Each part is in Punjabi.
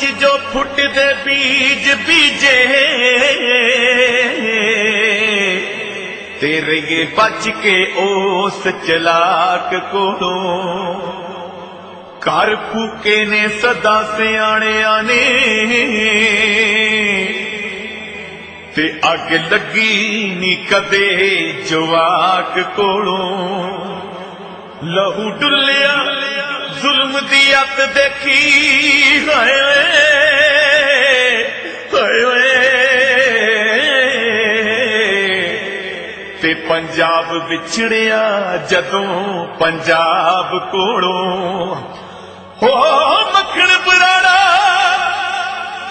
ਵਿੱਚ ਜੋ ਫੁੱਟਦੇ ਬੀਜ ਬੀਜੇ। ਤੇਰੇ ਬਚ ਕੇ ਉਸ ਚਲਾਕ ਕੋਲੋਂ ਘਰ ਫੂਕੇ ਨੇ ਸਦਾ ਸਿਆਣਿਆਂ ਨੇ। ਤੇ ਅੱਗ ਲੱਗੀ ਨੀ ਕਦੇ ਜਵਾਕ ਕੋਲੋਂ। ਲਹੂ ਡੁੱਲਿਆ ਜ਼ੁਲਮ ਦੀ ਅੱਤ ਦੇਖੀ, ਹਾਏ ਹਾਏ ਤੇ ਪੰਜਾਬ ਵਿਛੜਿਆ ਜਦੋਂ ਪੰਜਾਬ ਕੋਲੋਂ, ਹੋ ਮੱਖਣ ਬਰਾੜਾ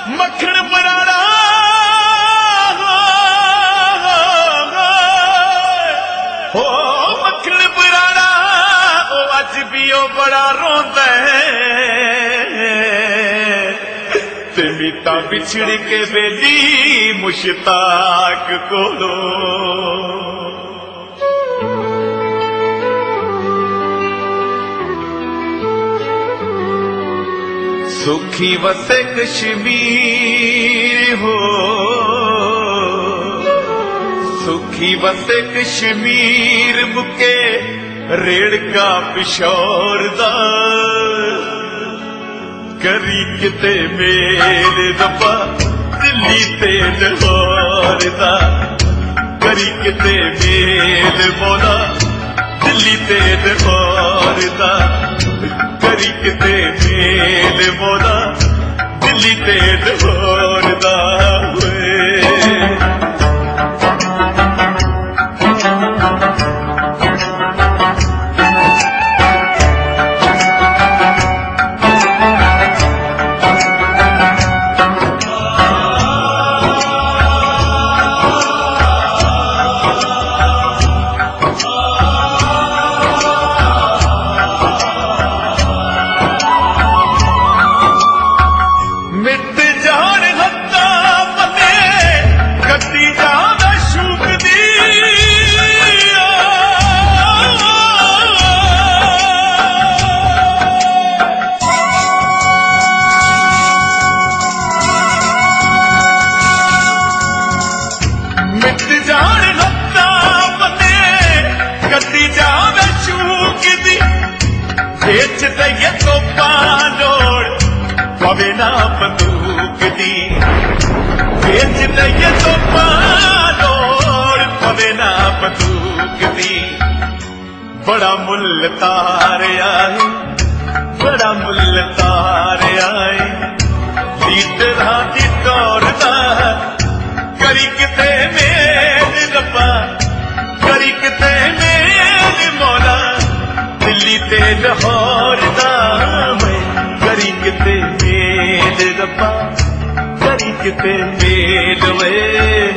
ਮੱਖਣ ਬਰਾੜਾ ਹੋ ਉਹ ਬੜਾ ਰੋਂਦਾ ਹੈ। ਤੇ ਮੀਤਾ ਵਿਛੜ ਕੇ ਬੇਲੀ ਮੁਸ਼ਤਾਕ ਕੋਲੋਂ। ਸੁਖੀ ਵਸੇ ਕਸ਼ਮੀਰ ਹੋ। ਸੁਖੀ ਵਸੇ ਕਸ਼ਮੀਰ ਮੁਕੇ ਰੇੜਕਾ ਪਿਸ਼ੌਰ ਦਾ। ਕਰੀ ਕਿਤੇ ਮੇਰੇ ਦੱਬਾ ਦਿੱਲੀ ਤੇ ਲਾਹੌਰ ਦਾ। ਕਰੀ ਕਿਤੇ ਮੇਲ ਮੋਲਾ ਦਿੱਲੀ ਤੇ ਲਾਹੌਰ ਦਾ। ਕਰੀ ਕਿਤੇ ਮੇਲ ਮੋਲਾ ਦਿੱਲੀ ਤੇ ਲਾਹੌਰ ਦਾ। ਪਵੇ ਨਾ ਬੰਦੂਕ ਦੀ। ਵੇਚ ਦਈਏ ਤੋਪਾਂ, ਲੋੜ ਪਵੇ ਨਾ ਬੰਦੂਕ ਦੀ। ਬੜਾ ਮੁੱਲ ਤਾਰਿਆ ਏ ਬੜਾ ਮੁੱਲ ਤਾਰਿਆ ਏ ਲੀਡਰਾਂ ਦੀ ਦੌੜ ਦਾ ਕਰੀ ਕਿਤੇ ਮੇਲ ਰੱਬਾ ਕਰੀ ਕਿਤੇ ਮੇਲ ਮੌਲਾ। ਦਿੱਲੀ ਤੇ ਲਾਹੌਰ ਕਰੀ ਕਿਤੇ ਮੇਲ ਵੇ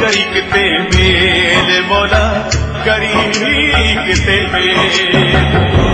ਕਰੀ ਕਿਤੇ ਮੇਲ ਮੌਲਾ ਕਰੀ ਕਿਤੇ ਮੇਲ।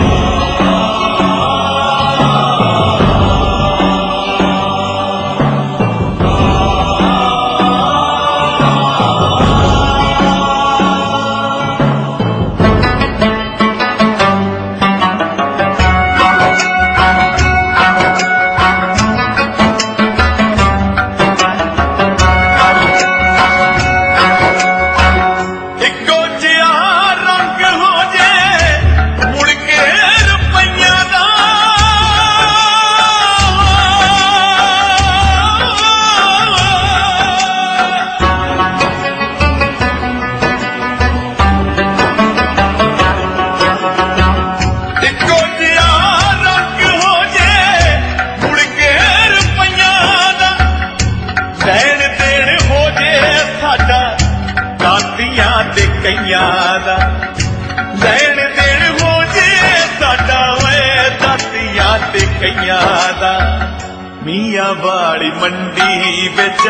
ਮੀਆਂ ਵਾਲੀ ਮੰਡੀ ਵਿੱਚ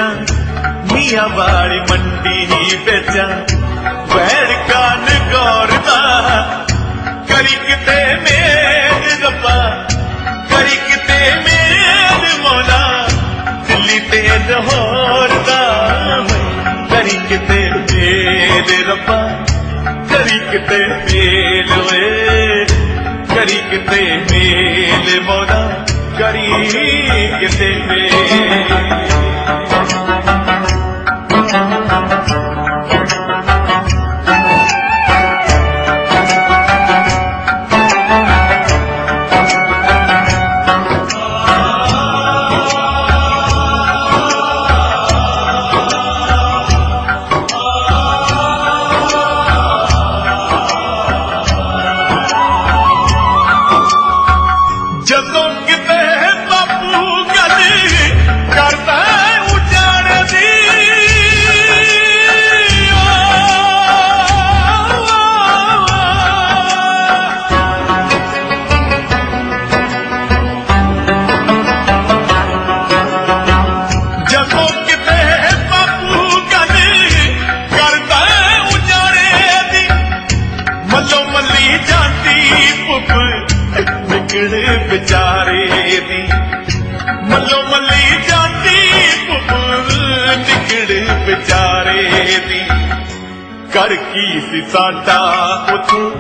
ਮੀਆਂ ਵਾਲੀ ਮੰਡੀ ਵਿੱਚ ਵੈਰ ਕਾਨ ਗੌਰ ਕਰੀ ਕਿਤੇ ਮੇਰ ਰੱਬਾ, ਕਰੀ ਕਿਤੇ ਮੇਰ ਮੋਲਾ, ਦਿੱਲੀ ਤੇ ਲਾਹੌਰ ਕਰੀ ਕਿਤੇ ਮੇਲ ਰੱਬਾ, ਕਰੀ ਕਿਤੇ ਮੇਲ ਵੇ ਕਰੀ ਕਿਤੇ ਮੇਲ ਮੌਲਾ। ਕਰੀ ਕਿਤੇ ਮੇਲ ਵਿਚਾਰੇ ਦੀ ਮੱਲੋ ਮੱਲੀ ਜਾਂਦੀ ਪੁੱਪ ਨਿਕਲੇ ਵਿਚਾਰੇ ਦੀ। ਕਰ ਕੀ ਸੀ ਸਾਡਾ ਉਥੇ?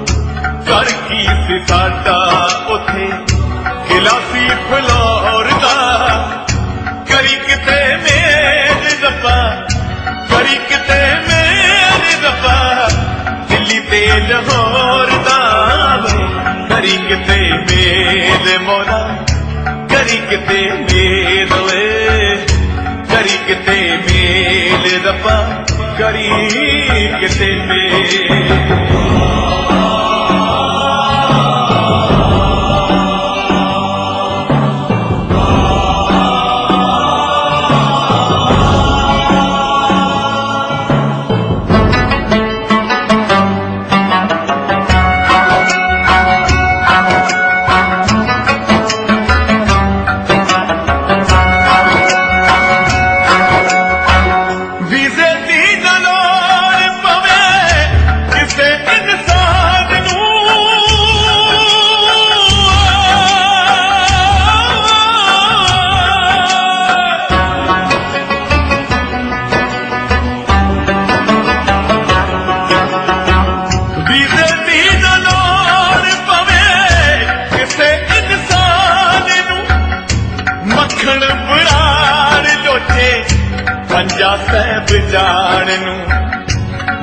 ਕਰ ਕੀ ਸੀ ਸਾਡਾ ਉਥੇ? ਕਿਲਾ ਸੀ ਫਲੋਰ ਦਾ ਕਿਤੇ ਮੇਲ ਵੇ ਕਰੀ ਕਿਤੇ ਮੇਲ ਰੱਬਾ ਕਰੀ ਕਿਤੇ ਮੇਲ। ਸਾਹਿਬ ਜਾਣ ਨੂੰ।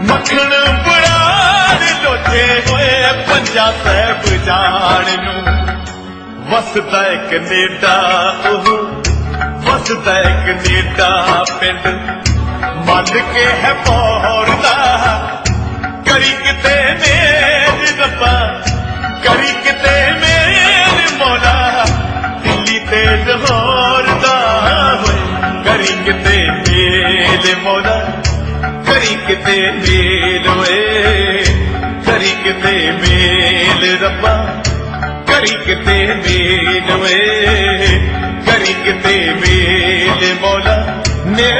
ਮੱਖਣ ਬੁਰਾੜ ਲੋਚੇ ਹੋਏ ਪੰਜਾ ਸਾਹਿਬ ਜਾਣ ਨੂੰ। ਵਸਦਾ ਏ ਕੈਨੇਡਾ ਉਹ, ਵਸਦਾ ਏ ਕੈਨੇਡਾ ਪਿੰਡ। ਮੰਨ ਕੇ ਹੈ ਪੌੜ ਦਾ, ਕਰੀ ਕਿਤੇ ਮੇਰ ਰੱਬਾ। ਕਰੀ ਕਿਤੇ ਮੇਰ ਮੌਲਾ, ਦਿੱਲੀ ਤੇ ਲਾਹੌਰ ਦਾ ਹੋਏ। ਕਰੀ ਕਿਤੇ ਮੇਲ ਮੌਲਾ ਕਰੀ ਕਿਤੇ ਮੇਲ ਓਏ ਕਰੀ ਕਿਤੇ ਮੇਲ ਰੱਬਾ ਕਰੀ ਕਿਤੇ ਮੇਲ ਓਏ ਕਰੀ ਕਿਤੇ ਮੇਲ ਮੋਲਾ ਨੇ